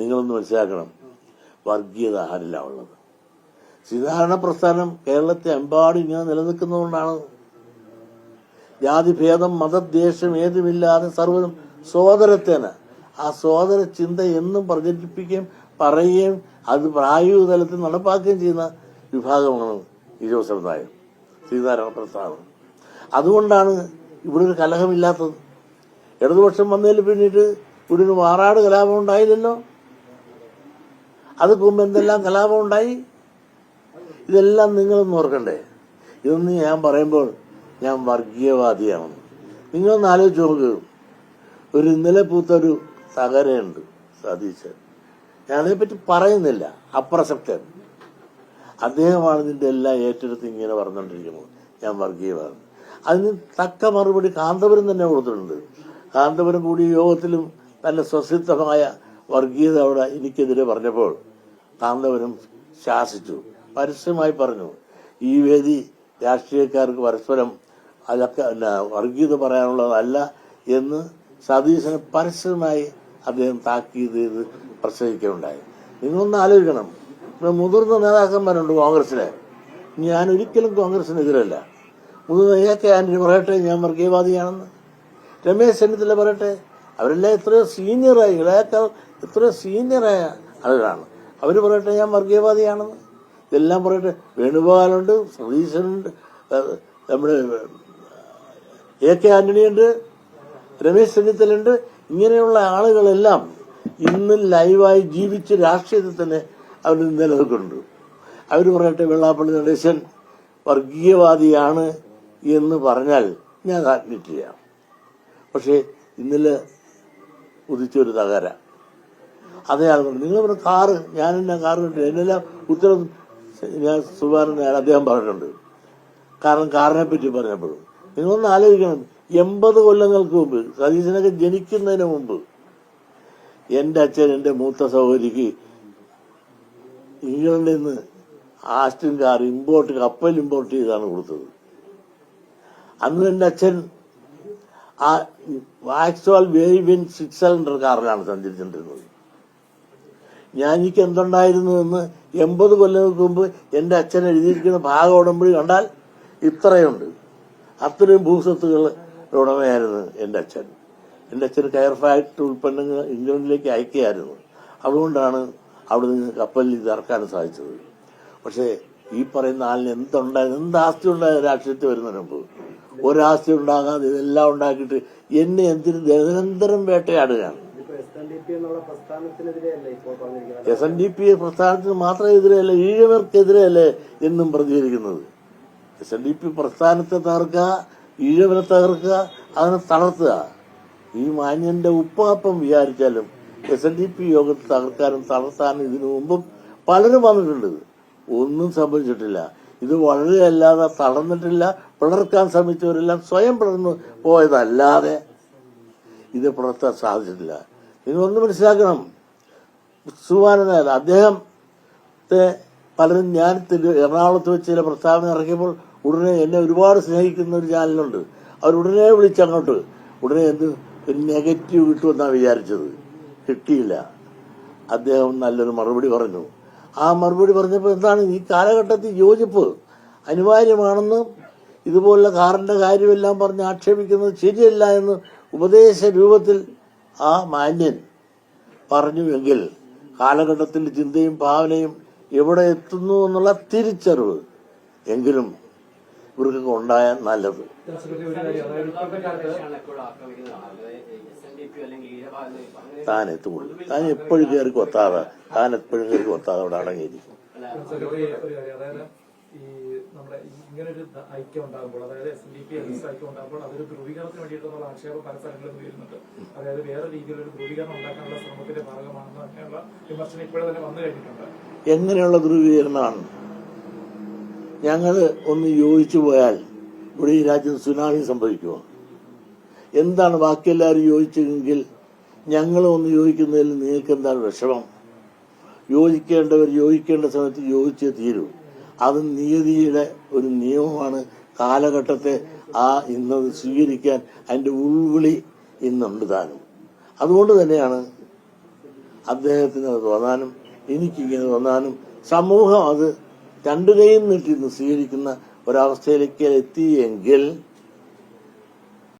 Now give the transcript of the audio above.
നിങ്ങളൊന്ന് മനസ്സിലാക്കണം. വർഗീയത ആരില്ല ഉള്ളത്? സീതാഹരണ പ്രസ്ഥാനം കേരളത്തെ എമ്പാടും ഇങ്ങനെ നിലനിൽക്കുന്നതുകൊണ്ടാണ്. ജാതിഭേദം മതദ്വേഷം ഏതുമില്ലാതെ സർവതും സോദരത്തേന ആ സോദര ചിന്ത എന്നും പ്രചരിപ്പിക്കുകയും പറയുകയും അത് പ്രായോഗിക തലത്തിൽ നടപ്പാക്കുകയും ചെയ്യുന്ന വിഭാഗമാണ് ഇരുപത് സമുദായം സീതാരാമ പ്രസ്ഥാനം. അതുകൊണ്ടാണ് ഇവിടെ ഒരു കലഹമില്ലാത്തത്. ഇടതുപക്ഷം വന്നതിൽ പിന്നീട് ഇവിടെ ഒരു മാറാട് കലാപം ഉണ്ടായില്ലല്ലോ? അത് മുമ്പ് എന്തെല്ലാം കലാപം ഉണ്ടായി? ഇതെല്ലാം നിങ്ങളൊന്ന് ഓർക്കണ്ടേ? ഇതൊന്നും ഞാൻ പറയുമ്പോൾ ഞാൻ വർഗീയവാദിയാണ്. നിങ്ങളൊന്ന് ആലോചിച്ച് നോക്ക്. ഒരു ഇന്നലെ പൂത്തൊരു തകരയുണ്ട് സതീശൻ. ഞാൻ അതേപ്പറ്റി പറയുന്നില്ല അപ്രസക്തൻ. അദ്ദേഹമാണ് ഇതിന്റെ എല്ലാം ഏറ്റെടുത്ത് ഇങ്ങനെ പറഞ്ഞുകൊണ്ടിരിക്കുന്നത്. ഞാൻ വർഗീയവാദം. അതിന് തക്ക മറുപടി കാന്തപുരം തന്നെ കൊടുത്തിട്ടുണ്ട്. കാന്തപുരം കൂടി യോഗത്തിലും നല്ല സ്വസിദ്ധമായ വർഗീയത അവിടെ എനിക്കെതിരെ പറഞ്ഞപ്പോൾ കാന്തപുരം ശാസിച്ചു. പരസ്യമായി പറഞ്ഞു ഈ വേദി രാഷ്ട്രീയക്കാർക്ക് പരസ്പരം അതൊക്കെ വർഗീയത പറയാനുള്ളതല്ല എന്ന് സതീശന് പരസ്യമായി അദ്ദേഹം താക്കീത് ചെയ്ത് പ്രസംഗിക്കുകയുണ്ടായി. നിങ്ങളൊന്ന് ആലോചിക്കണം ഇവിടെ മുതിർന്ന നേതാക്കന്മാരുണ്ട് കോൺഗ്രസിലെ ഞാൻ ഒരിക്കലും കോൺഗ്രസിനെതിരല്ല മുതിർന്ന എ കെ ആന്റണി പറയട്ടെ ഞാൻ വർഗീയവാദിയാണെന്ന്. രമേശ് ചെന്നിത്തല പറയട്ടെ അവരെല്ലാം എത്രയോ സീനിയറായി ഇളയക്കാർ എത്രയോ സീനിയറായ ആളുകളാണ്. അവർ പറയട്ടെ ഞാൻ വർഗീയവാദിയാണെന്ന്. ഇതെല്ലാം പറയട്ടെ. വേണുഗോപാലുണ്ട് സതീശനുണ്ട് നമ്മുടെ എ കെ ആന്റണിയുണ്ട് രമേശ് ചെന്നിത്തലുണ്ട് ഇങ്ങനെയുള്ള ആളുകളെല്ലാം ഇന്ന് ലൈവായി ജീവിച്ച് രാഷ്ട്രീയത്തിൽ തന്നെ അവർ നിലനിൽക്കുന്നുണ്ട്. അവർ പറയട്ടെ വെള്ളാപ്പള്ളി നടേശൻ വർഗീയവാദിയാണ് എന്ന് പറഞ്ഞാൽ ഞാൻ അഡ്മിറ്റ് ചെയ്യാം. പക്ഷേ ഇന്നലെ ഉദിച്ചൊരു തകര. അതേ നിങ്ങൾ പറഞ്ഞ കാറ് ഞാൻ എന്നാ കാറ് കണ്ടു. എന്നെല്ലാം ഉത്തരം ഞാൻ സുബാറിന് അദ്ദേഹം പറഞ്ഞിട്ടുണ്ട്. കാരണം കാറിനെ പറ്റി പറഞ്ഞപ്പോഴും. നിങ്ങളൊന്ന് ആലോചിക്കണം. എൺപത് കൊല്ലങ്ങൾക്ക് മുമ്പ് സതീശനൊക്കെ ജനിക്കുന്നതിന് മുമ്പ് എന്റെ അച്ഛൻ എന്റെ മൂത്ത സഹോദരിക്ക് ഇംഗ്ലണ്ടിൽ നിന്ന് ആസ്റ്റിൻ കാർ ഇമ്പോർട്ട് കപ്പൽ ഇമ്പോർട്ട് ചെയ്താണ് കൊടുത്തത്. അന്ന് എന്റെ അച്ഛൻ ആ വാക്സോൾ വേവിൻ സിക്സ് സിലിണ്ടർ കാറിലാണ് സഞ്ചരിച്ചിട്ടുണ്ടിരുന്നത് ഞാൻ എന്തുണ്ടായിരുന്നു എന്ന് എൺപത് കൊല്ലങ്ങൾക്ക് മുമ്പ് എന്റെ അച്ഛൻ എഴുതിയിരിക്കുന്ന ഭാഗം ഉടമ്പടി കണ്ടാൽ ഇത്രയുണ്ട്. അത്രയും ഭൂസ്വത്തുകൾ ഉടമയായിരുന്നു എന്റെ അച്ഛൻ. എന്റെ അച്ഛൻ കയർ ഫാക്ടറി ഉൽപ്പന്നങ്ങൾ ഇംഗ്ലണ്ടിലേക്ക് അയക്കുകയായിരുന്നു. അതുകൊണ്ടാണ് അവിടെ നിന്ന് കപ്പലിൽ ഇറക്കാൻ സാധിച്ചത്. പക്ഷേ ഈ പറയുന്ന ആളിന് എന്തുണ്ടായിരുന്നു എന്ത് ആസ്തി ഉണ്ടായത് രാഷ്ട്രീയത്തിൽ വരുന്നതിന് മുമ്പ്? ഒരാസ്തി ഉണ്ടാകാതെ ഇതെല്ലാം ഉണ്ടാക്കിയിട്ട് എന്നെ എന്തിന് നിരന്തരം വേട്ടയാടുകയാണ്. എസ് എൻ ഡി പി പ്രസ്ഥാനത്തിന് മാത്രം എതിരെയല്ല ഈഴവർക്കെതിരെയല്ലേ എന്നും പ്രതികരിക്കുന്നത്. എസ് എൻ ഡി പി പ്രസ്ഥാനത്തെ തകർക്കുക ഈഴവനെ തകർക്കുക അതിനെ തളർത്തുക. ഈ മാന്യന്റെ ഉപ്പാപ്പം വിചാരിച്ചാലും എസ് എൻ ഡി പി യോഗത്തിൽ തകർക്കാനും തളർത്താനും ഇതിനു മുമ്പും പലരും വന്നിട്ടുണ്ട്. ഒന്നും സംഭവിച്ചിട്ടില്ല. ഇത് വളരെ അല്ലാതെ തളർന്നിട്ടില്ല. പിളർക്കാൻ ശ്രമിച്ചവരെല്ലാം സ്വയം പിളർന്നു പോയതല്ലാതെ ഇത് പുലർത്താൻ സാധിച്ചിട്ടില്ല. നിങ്ങളൊന്ന് മനസ്സിലാക്കണം. സുവാനനായ അദ്ദേഹത്തെ പലരും ഞാൻ എറണാകുളത്ത് വെച്ച് ചില പ്രസ്താവന ഇറക്കിയപ്പോൾ ഉടനെ എന്നെ ഒരുപാട് സ്നേഹിക്കുന്ന ഒരു ചാനലുണ്ട്. അവരുടനെ വിളിച്ചങ്ങോട്ട് ഉടനെ എന്ത് നെഗറ്റീവ് കിട്ടുമെന്നാണ് വിചാരിച്ചത്? കിട്ടിയില്ല. അദ്ദേഹം നല്ലൊരു മറുപടി പറഞ്ഞു. ആ മറുപടി പറഞ്ഞപ്പോൾ എന്താണ് ഈ കാലഘട്ടത്തിൽ യോജിപ്പ്? അനിവാര്യമാണെന്ന് ഇതുപോലുള്ള കാറിന്റെ കാര്യമെല്ലാം പറഞ്ഞ് ആക്ഷേപിക്കുന്നത് ശരിയല്ല എന്ന് ഉപദേശ രൂപത്തിൽ ആ മാന്യൻ പറഞ്ഞുവെങ്കിൽ കാലഘട്ടത്തിൽ ചിന്തയും ഭാവനയും എവിടെ എത്തുന്നു എന്നുള്ള തിരിച്ചറിവ് എങ്കിലും ഇവർക്കൊക്കെ ഉണ്ടായ നല്ലത്. താൻ എത്തുള്ളൂ താൻ എപ്പോഴും കയറി കൊത്താതെ താൻ എപ്പോഴും കയറി കൊത്താതെ അവിടെ അടങ്ങിയിരിക്കും. നമ്മുടെ ഇങ്ങനൊരു ഐക്യം ഉണ്ടാകുമ്പോൾ അതായത് എസ് ഡി പി എസ് ഐക്യം ഉണ്ടാകുമ്പോൾ അതൊരു ധ്രുവീകരണത്തിന് വേണ്ടിയിട്ടുള്ള ആക്ഷേപം പല സ്ഥലങ്ങളിലും ഉയരുന്നുണ്ട്. അതായത് വേറെ രീതിയിലൊരു ധ്രുവീകരണം ഉണ്ടാക്കാനുള്ള ശ്രമത്തിന്റെ ഭാഗമാണെന്ന് തന്നെയുള്ള വിമർശനം ഇപ്പോഴും തന്നെ വന്നു കഴിഞ്ഞിട്ടുണ്ട്. എങ്ങനെയുള്ള ധ്രുവീകരണമാണ്? ഞങ്ങൾ ഒന്ന് യോജിച്ചു പോയാൽ ഇവിടെ ഈ രാജ്യം സുനാമി സംഭവിക്കുമോ? എന്താണ് ബാക്കിയെല്ലാവരും യോജിച്ചെങ്കിൽ ഞങ്ങൾ ഒന്ന് യോജിക്കുന്നതിൽ നിങ്ങൾക്ക് എന്താണ് വിഷമം? യോജിക്കേണ്ടവർ യോജിക്കേണ്ട സമയത്ത് യോജിച്ചേ തീരൂ. അത് നിയതിയുടെ ഒരു നിയമമാണ്. കാലഘട്ടത്തെ ആ ഇന്നത് സ്വീകരിക്കാൻ അതിന്റെ ഉൾവിളി ഇന്നുണ്ട് താനും. അതുകൊണ്ട് തന്നെയാണ് അദ്ദേഹത്തിന് അത് തോന്നാനും എനിക്കിങ്ങനെ തോന്നാനും സമൂഹം അത് രണ്ടു കൈയും നീട്ടി സ്വീകരിക്കുന്ന ഒരവസ്ഥയിലേക്ക് എത്തിയെങ്കിൽ